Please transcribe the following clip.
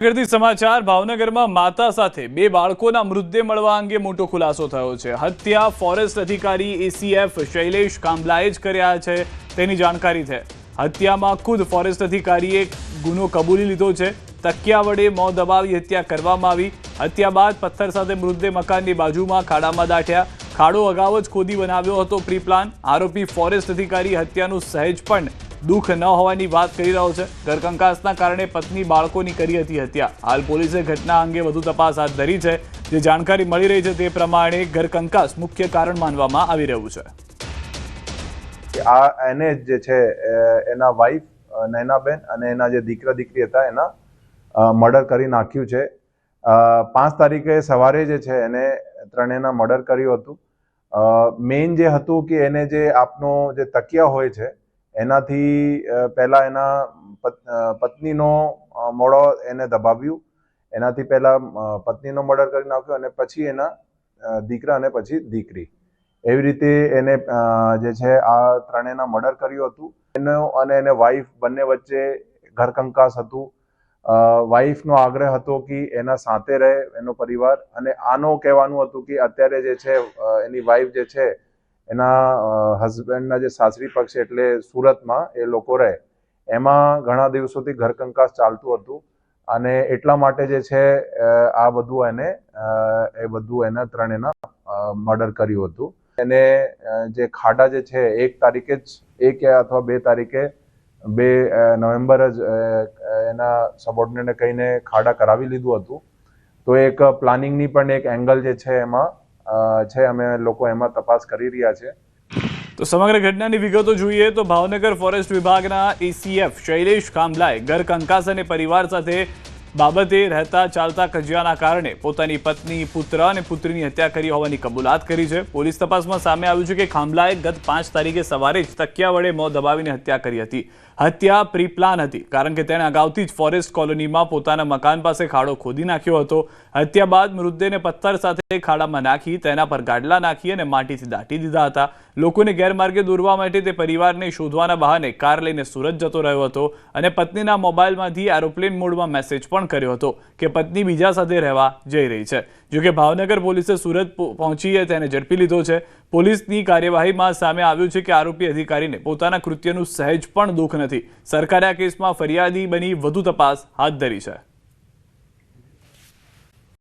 આગળથી સમાચાર, ભાવનગરમાં માતા સાથે બે બાળકોના મૃતદેહ મળવા અંગે મોટો ખુલાસો થયો છે. હત્યા ફોરેસ્ટ અધિકારી એસીએફ શૈલેષ કાંબલાએ જ કર્યા છે, તેની જાણકારી છે. હત્યામાં ખુદ ફોરેસ્ટ અધિકારીએ ગુનો કબૂલી લીધો છે. તકિયા વડે મોં દબાવી હત્યા કરવામાં આવી. હત્યા બાદ પથ્થર સાથે મૃતદેહ મકાનની બાજુમાં ખાડામાં દાટ્યા. ખાડો અગાઉ જ ખોદી બનાવ્યો હતો પ્રી પ્લાન આરોપી ફોરેસ્ટ અધિકારી હત્યાનું સહેજ પણ દુઃખ ન હોવાની વાત કરી રહ્યો છે. ઘરકંકાસના કારણે પત્ની બાળકોની કરી હતી હત્યા. હાલ પોલીસે ઘટના અંગે વધુ તપાસ હાથ ધરી છે. જે જાણકારી મળી રહી છે તે પ્રમાણે ઘરકંકાસ મુખ્ય કારણ માનવામાં આવી રહ્યું છે. આ એને જે છે એના વાઈફ નૈનાબેન અને એના જે દીકરા દીકરી હતા, એના મર્ડર કરી નાખ્યું છે. પાંચ તારીખે સવારે જે છે, એને ત્રણેયના મર્ડર કર્યું હતું. મેઇન જે હતું કે એને જે આપનો જે તકિયા હોય છે એનાથી પહેલાં એના પત- પત્નીનો મોડો એને દબાવ્યું. એનાથી પહેલાં પત્નીનો મર્ડર કરી નાખ્યો અને પછી એના દીકરા અને પછી દીકરી. એવી રીતે એને જે છે, આ ત્રણેયના મર્ડર કર્યું હતું. એનો અને એને વાઈફ બંને વચ્ચે ઘર કંકાસ હતું વાઈફનો આગ્રહ હતો કે એના સાથે રહે એનો પરિવાર. અને આનો કહેવાનું હતું કે અત્યારે જે છે એની વાઈફ જે છે એના હસબન્ડના જે સાસરી પક્ષ એટલે સુરતમાં એ લોકો રહે. એમાં ઘણા દિવસોથી ઘર કંકાસ ચાલતું હતું અને એટલા માટે જે છે આ બધું એને એ બધું એના ત્રણેયના મર્ડર કર્યું હતું. એને જે ખાડા જે છે, એક તારીખે જ, એક અથવા બે તારીખે, બે નવેમ્બર જ એના સબોર્ડિનેટને કહીને ખાડા કરાવી લીધું હતું. તો એક પ્લાનિંગની પણ એક એંગલ જે છે એમાં છે, અમે લોકો એમાં તપાસ કરી રહ્યા છે. તો સમગ્ર ઘટનાની વિગતો જોઈએ તો ભાવનગર ફોરેસ્ટ વિભાગના એસીએફ શૈલેષ કામલાએ ઘર કંકાસ અને પરિવાર સાથે બાબતે રહેતા ચાલતા કજિયાના કારણે પોતાની પત્ની, પુત્ર અને પુત્રીની હત્યા કરી હોવાની કબૂલાત કરી છે. પોલીસ તપાસમાં સામે આવ્યું છે કે ખાંભલાએ ગત પાંચ તારીખે સવારે જ તકિયા વડે મોં દબાવીને હત્યા કરી હતી. હત્યા પ્રી પ્લાન હતી, કારણ કે તેણે અગાઉથી જ ફોરેસ્ટ કોલોનીમાં પોતાના મકાન પાસે ખાડો ખોદી નાખ્યો હતો. હત્યા બાદ મૃતદેહને પથ્થર સાથે ખાડામાં નાખી તેના પર ગાડલા નાખી અને માટીથી દાટી દીધા હતા. લોકોને ગેરમાર્ગે દોરવા માટે તે પરિવારને શોધવાના બહાને કાર લઈને સુરત જતો રહ્યો હતો અને પત્નીના મોબાઈલમાંથી એરોપ્લેન મોડમાં મેસેજ પણ કર્યો હતો કે પત્ની બીજા સાથે રહેવા જઈ રહી છે. જોકે ભાવનગર પોલીસે સુરત પહોંચીએ તેને ઝડપી લીધો છે. પોલીસની કાર્યવાહીમાં સામે આવ્યું છે કે આરોપી અધિકારીને પોતાના કૃત્યનું સહેજ પણ દુઃખ નથી. સરકારે આ કેસમાં ફરિયાદી બની વધુ તપાસ હાથ ધરી છે.